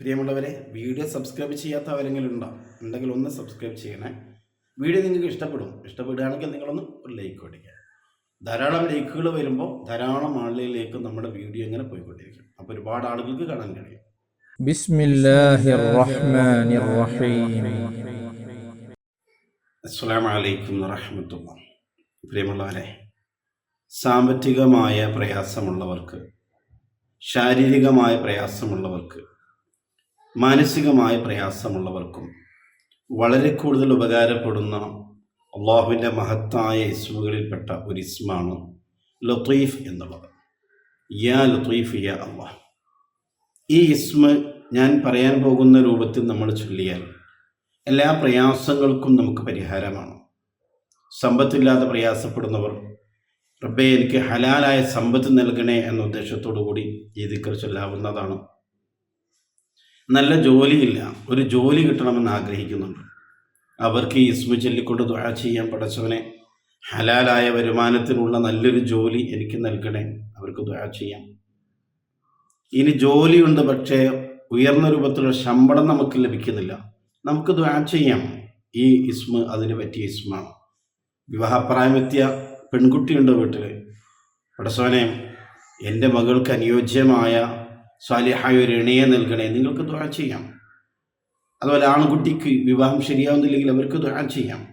പ്രിയമുള്ളവരെ video subscribe ചെയ്യാത്ത ആരെങ്കിലും ഉണ്ടോ? ഒന്ന് സബ്സ്ക്രൈബ് ചെയ്യണേ. വീഡിയോ നിങ്ങൾക്ക് ഇഷ്ടപ്പെടും. ഇഷ്ടപ്പെടുകയാണെങ്കിൽ നിങ്ങളൊന്ന് ഒരു ലൈക്ക് കൊടുക്കുക ധാരാളം ലൈക്കുകൾ വരുമ്പോൾ ധാരാളം ആളുകളിലേക്കും നമ്മുടെ വീഡിയോ ഇങ്ങനെ പോയിക്കൊണ്ടിരിക്കും. അപ്പോൾ ഒരുപാട് ആളുകൾക്ക് കാണാൻ കഴിയും. അസ്സലാമലൈക്കും വറഹമത്തുള്ള പ്രിയമുള്ളവരെ സാമ്പത്തികമായ പ്രയാസമുള്ളവർക്ക് ശാരീരികമായ പ്രയാസമുള്ളവർക്ക് മാനസികമായ പ്രയാസമുള്ളവർക്കും വളരെ കൂടുതൽ ഉപകാരപ്പെടുന്ന അള്ളാഹുവിന്റെ മഹത്തായ ഇസ്മുകളിൽപ്പെട്ട ഒരു ഇസ്മാണ് ലത്തീഫ് എന്നുള്ളത്. യാ ലത്തീഫ് യാ അള്ളാഹ്. ഈ ഇസ്മ ഞാൻ പറയാൻ പോകുന്ന രൂപത്തിൽ നമ്മൾ ചൊല്ലിയാൽ എല്ലാ പ്രയാസങ്ങൾക്കും നമുക്ക് പരിഹാരമാണ്. സമ്പത്തില്ലാതെ പ്രയാസപ്പെടുന്നവർ റബ്ബെ എനിക്ക് ഹലാലായ സമ്പത്ത് നൽകണേ എന്ന ഉദ്ദേശത്തോടു കൂടി ഈ ദിക്കർ ചൊല്ലാവുന്നതാണ്. നല്ല ജോലിയില്ല. ഒരു ജോലി കിട്ടണമെന്ന് ആഗ്രഹിക്കുന്നുണ്ട്. അവർക്ക് ഈ ഇസ്മു ചൊല്ലിക്കൊണ്ട് ദുആ ചെയ്യാൻ പടച്ചവനെ ഹലാലായ വരുമാനത്തിനുള്ള നല്ലൊരു ജോലി എനിക്ക് നൽകണേ. അവർക്ക് ദുആ ചെയ്യാം. ഇനി ജോലിയുണ്ട് പക്ഷേ ഉയർന്ന രൂപത്തിലുള്ള ശമ്പളം നമുക്ക് ലഭിക്കുന്നില്ല. നമുക്ക് ദുഴ ചെയ്യാം. ഈ ഇസ്മ അതിന് പറ്റിയ ഇസ്മാണ്. വിവാഹപ്രായമെത്തിയ പെൺകുട്ടിയുണ്ട് വീട്ടിൽ പടസോനെ എന്റെ മകൾക്ക് അനുയോജ്യമായ സ്വാലിഹായ ഒരു ഇണയെ നൽകണേ. നിങ്ങൾക്ക് ദ്വാ ചെയ്യാം. അതുപോലെ ആൺകുട്ടിക്ക് വിവാഹം ശരിയാവുന്നില്ലെങ്കിൽ അവർക്ക് ദ്വാ ചെയ്യാം.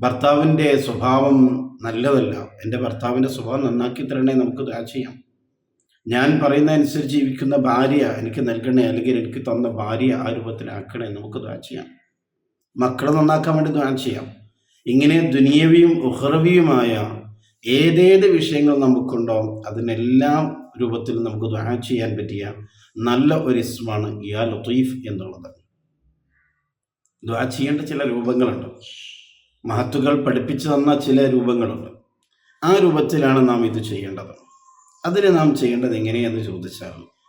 ഭർത്താവിന്റെ സ്വഭാവം നല്ലതല്ല. എന്റെ ഭർത്താവിന്റെ സ്വഭാവം നന്നാക്കി തരണേ നമുക്ക് ദ്വാ ചെയ്യാം. ഞാൻ പറയുന്ന അനുസരിച്ച് ജീവിക്കുന്ന ഭാര്യ എനിക്ക് നൽകണേ അല്ലെങ്കിൽ എനിക്ക് തന്ന ഭാര്യ ആ രൂപത്തിലാക്കണേ നമുക്ക് ദ്വാ ചെയ്യാം. മക്കളെ നന്നാക്കാൻ വേണ്ടി ദ്വാ ചെയ്യാം. ഇങ്ങനെ ദുനിയവിയും ഉഹ്റവിയുമായ ഏതേത് വിഷയങ്ങൾ നമുക്കുണ്ടോ അതിനെല്ലാം രൂപത്തിൽ നമുക്ക് ദുആ ചെയ്യാൻ പറ്റിയ നല്ല ഒരു ഇസ്മാണ് യാ ലത്തീഫ് എന്നുള്ളത്. ദുആ ചെയ്യേണ്ട ചില രൂപങ്ങളുണ്ട്. മഹത്തുകൾ പഠിപ്പിച്ചു തന്ന ചില രൂപങ്ങളുണ്ട്. ആ രൂപത്തിലാണ് നാം ഇത് ചെയ്യേണ്ടത്. അതിന് നാം ചെയ്യേണ്ടത് എങ്ങനെയെന്ന് ചോദിച്ചാൽ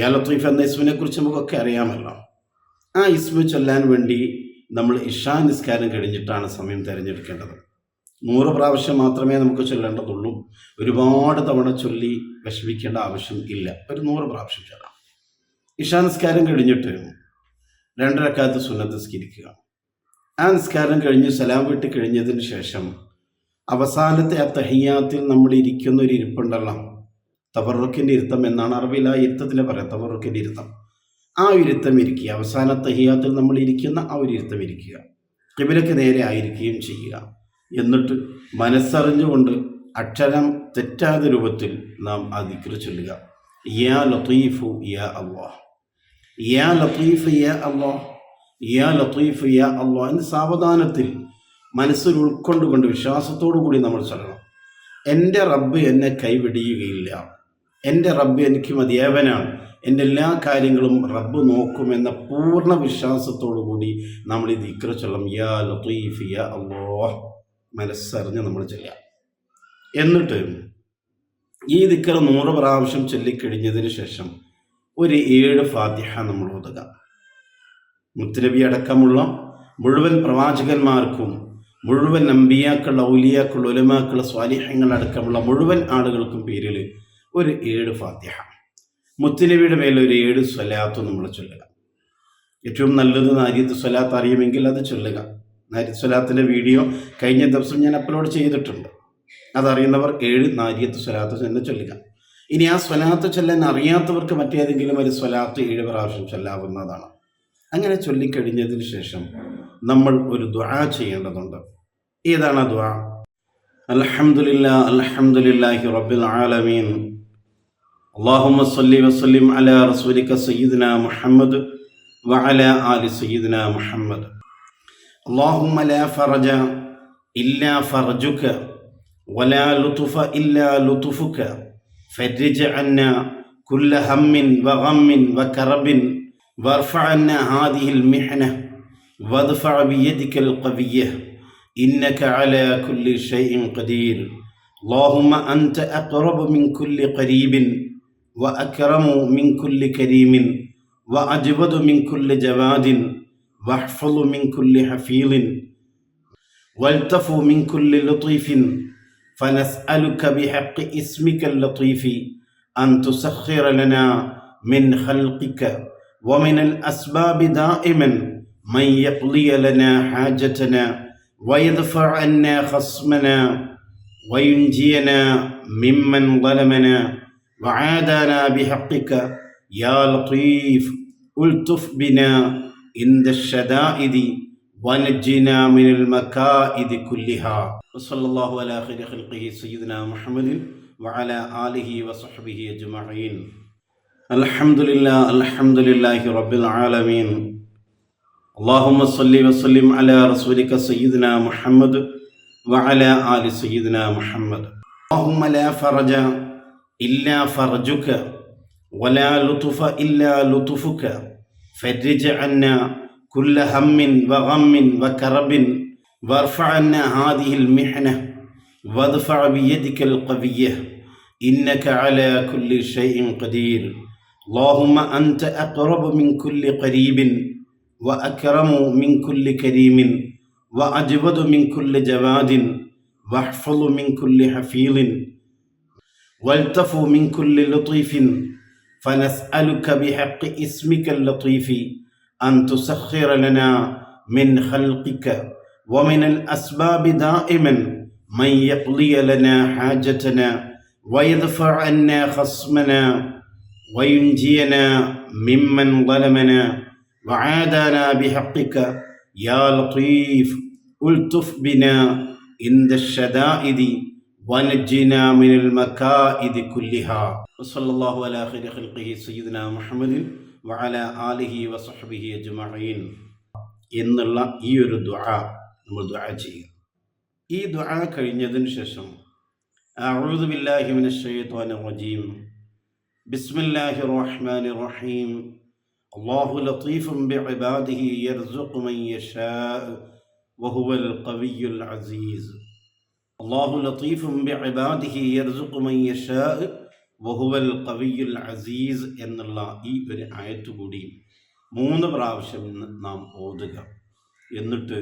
യാ ലത്തീഫ് എന്ന ഇസ്മിനെ കുറിച്ച് നമുക്കൊക്കെ അറിയാമല്ലോ. ആ ഇസ്മു ചൊല്ലാൻ വേണ്ടി നമ്മൾ ഇഷാ നിസ്കാരം കഴിഞ്ഞിട്ടാണ് സമയം തിരഞ്ഞെടുക്കേണ്ടത്. നൂറ് പ്രാവശ്യം മാത്രമേ നമുക്ക് ചൊല്ലേണ്ടതുള്ളൂ. ഒരുപാട് തവണ ചൊല്ലി വിഷമിക്കേണ്ട ആവശ്യം ഇല്ല. ഒരു നൂറ് പ്രാവശ്യം ചൊല്ലാം. ഇഷാ നിസ്കാരം കഴിഞ്ഞിട്ട് രണ്ടരക്കാലത്ത് സുന്നത്ത് സ്കരിക്കുക ആ നിസ്കാരം കഴിഞ്ഞ് സലാം വീട്ടി കഴിഞ്ഞതിന് ശേഷം അവസാനത്തെ ആ തഹിയാത്തിൽ നമ്മൾ ഇരിക്കുന്ന ഒരു ഇരിപ്പുണ്ടല്ലോ. തവറുക്കിന്റെ ഇരുത്തം എന്നാണ് അറബിയിൽ ആ ഇരുത്തത്തിൽ പറയാം തവറുക്കിന്റെ ഇരുത്തം. ആ ഇരുത്തം ഇരിക്കുക. അവസാന തഹിയാത്തിൽ നമ്മൾ ഇരിക്കുന്ന ആ ഒരു ഇരുത്തം ഇരിക്കുക. കിബിലക്ക് നേരെ ആയിരിക്കുകയും ചെയ്യുക. എന്നിട്ട് മനസ്സറിഞ്ഞുകൊണ്ട് അക്ഷരം തെറ്റാത്ത രൂപത്തിൽ നാം ആ ദിക്ര ചൊല്ലുക. യാ ലത്തീഫു യാ അള്ളാഹ്. യാ ലത്തീഫ് യാ അള്ളാഹ്. യാ ലത്തീഫ് യാ അള്ളാഹ് എന്ന് സാവധാനത്തിൽ മനസ്സിൽ ഉൾക്കൊണ്ടുകൊണ്ട് വിശ്വാസത്തോടു കൂടി നമ്മൾ ചൊല്ലണം. എന്റെ റബ്ബ് എന്നെ കൈവിടിയുകയില്ല. എന്റെ റബ്ബ് എനിക്ക് മതിയേവനാണ് എന്റെ എല്ലാ കാര്യങ്ങളും റബ്ബ് നോക്കുമെന്ന പൂർണ വിശ്വാസത്തോടു കൂടി നമ്മൾ ഈ ദിക്ര ചൊല്ലണം. യാ ലത്തീഫ് യാ അള്ളാഹ്. മനസ്സറിഞ്ഞ് നമ്മൾ ചെയ്യാം എന്നിട്ട് ഈ ദിക്കർ നൂറ് പ്രാവശ്യം ചൊല്ലിക്കഴിഞ്ഞതിന് ശേഷം ഒരു ഏഴ് ഫാത്തിഹ നമ്മൾ ഒതുക മുത്തുനബി അടക്കമുള്ള മുഴുവൻ പ്രവാചകന്മാർക്കും മുഴുവൻ നമ്പിയാക്കൾ ഔലിയാക്കൾ ഒലമാക്കൾ സ്വാലിഹ്യങ്ങൾ അടക്കമുള്ള മുഴുവൻ ആളുകൾക്കും പേരിൽ ഒരു ഏഴ് ഫാത്തിഹ. മുത്തുനബിയുടെ മേലെ ഒരു ഏഴ് സ്വലാത്ത് നമ്മൾ ചൊല്ലുക. ഏറ്റവും നല്ലത് നാരിയത്ത് സ്വലാത്ത് അറിയുമെങ്കിൽ അത് ചൊല്ലുക. നാരിയത്ത് സ്വലാത്തിൻ്റെ വീഡിയോ കഴിഞ്ഞ ദിവസം ഞാൻ അപ്ലോഡ് ചെയ്തിട്ടുണ്ട് അതറിയുന്നവർ ഏഴ് നാരിയത്ത് സ്വലാത്ത് തന്നെ ചൊല്ലുക ഇനി ആ സ്വലാത്ത് ചൊല്ലാൻ അറിയാത്തവർക്ക് മറ്റേതെങ്കിലും ഒരു സ്വലാത്ത് ഏഴ് പ്രാവശ്യം ചൊല്ലാവുന്നതാണ് അങ്ങനെ ചൊല്ലിക്കഴിഞ്ഞതിന് ശേഷം നമ്മൾ ഒരു ദ്വാ ചെയ്യേണ്ടതുണ്ട് ഏതാണ് ആ ദ്വാ അൽഹംദുലില്ലാ അൽഹംദുലില്ലാഹി റബ്ബിൽ ആലമീൻ اللهم صل وسلم على رسولك سيدنا محمد وعلى آل سيدنا محمد اللهم لا فرج إلا فرجك ولا لطف إلا لطفك فرج عنا كل هم وغم وكرب وارفع عنا هذه المحنة وادفع بيدك القوية إنك على كل شيء قدير اللهم أنت أقرب من كل قريب وأكرم من كل كريم وأجود من كل جواد واحفظ من كل حفيظ. والتف من كل لطيف. فنسألك بحق اسمك اللطيف أن تسخر لنا من خلقك ومن الأسباب دائما من يقضي لنا حاجتنا ويدفع عنا خصمنا وينجينا ممن ظلمنا. وعادانا بحقك يا لطيف التف بنا. عند الشدائد ونجنا من المكائد كلها وصلى الله على خير خلقه سيدنا محمد وعلى آله وصحبه أجمعين الحمد لله الحمد لله رب العالمين اللهم صل وسلم على رسولك سيدنا محمد وعلى آل سيدنا محمد اللهم لا فرج إلا فرجك ولا لطف إلا لطفك فرج عنا كل هم وغم وكرب وارفع عنا هذه المحنة وادفع بيدك القوية. إنك على كل شيء قدير. اللهم أنت أقرب من كل قريب وأكرم من كل كريم وأجود من كل جواد وأحفظ من كل حفيظ. والتف من كل لطيف فنسألك بحق اسمك اللطيف أن تسخر لنا من خلقك ومن الأسباب دائما من يقضي لنا حاجتنا ويدفع عنا خصمنا وينجينا ممن ظلمنا وعادانا بحقك يا لطيف التف بنا عند الشدائد ونجنا من المكائد كلها. വസല്ലാഹു അലാഹി ഖൽഖിഹി സയ്യിദിന മുഹമ്മദിൻ വഅല ആലിഹി വസഹബിഹി അജ്മഈൻ എന്നുള്ള ഈ ഒരു ദുആ നമ്മൾ ദുആ ചെയ്യുക. ഈ ദുആ കഴിഞ്ഞതിന് ശേഷം അഊദു ബില്ലാഹി മിനശ്ശൈത്വാനിർ റജീം ബിസ്മില്ലാഹിർ റഹ്മാനിർ റഹീം. അല്ലാഹു ലതീഫും ബിഇബാദിഹി യർസുഖു മൻ യശാഉ വഹുവൽ ഖവിയുൽ അസീസ്. അല്ലാഹു ലതീഫും ബിഇബാദിഹി യർസുഖു മൻ യശാഉ വഹുവൽ കവിയുൽ അസീസ് എന്നുള്ള ഈ ഒരു ആയത്ത് കൂടി മൂന്ന് പ്രാവശ്യം നാം ഓതുക. എന്നിട്ട്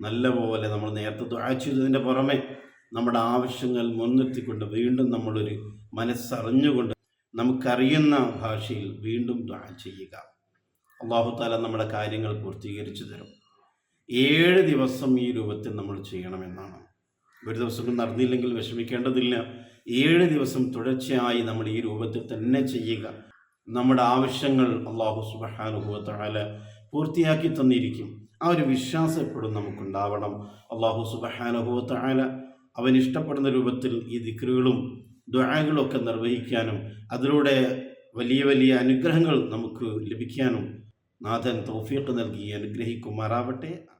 നല്ലപോലെ നമ്മൾ നേരത്തെ ദുആ ചെയ്തതിന്റെ പുറമെ നമ്മുടെ ആവശ്യങ്ങൾ മുൻനിർത്തിക്കൊണ്ട് വീണ്ടും നമ്മളൊരു മനസ്സറിഞ്ഞുകൊണ്ട് നമുക്കറിയുന്ന ഭാഷയിൽ വീണ്ടും ദ്വാ ചെയ്യുക. അള്ളാഹു താല നമ്മുടെ കാര്യങ്ങൾ പൂർത്തീകരിച്ചു തരും. ഏഴ് ദിവസം ഈ രൂപത്തിൽ നമ്മൾ ചെയ്യണമെന്നാണ് ഒരു ദിവസം നടന്നില്ലെങ്കിൽ വിഷമിക്കേണ്ടതില്ല. ഏഴ് ദിവസം തുടർച്ചയായി നമ്മൾ ഈ രൂപത്തിൽ തന്നെ ചെയ്യുക. നമ്മുടെ ആവശ്യങ്ങൾ അള്ളാഹു സുബഹാനുഭവത്താല പൂർത്തിയാക്കി തന്നിരിക്കും. ആ ഒരു വിശ്വാസം എപ്പോഴും നമുക്കുണ്ടാവണം. അള്ളാഹു സുബഹാനുഭവത്താല അവൻ ഇഷ്ടപ്പെടുന്ന രൂപത്തിൽ ഈ ദ്വാകളും ഒക്കെ നിർവഹിക്കാനും അതിലൂടെ വലിയ വലിയ അനുഗ്രഹങ്ങൾ നമുക്ക് ലഭിക്കാനും നാഥൻ തൗഫീഖ് നൽകി അനുഗ്രഹിക്കുമാറാവട്ടെ.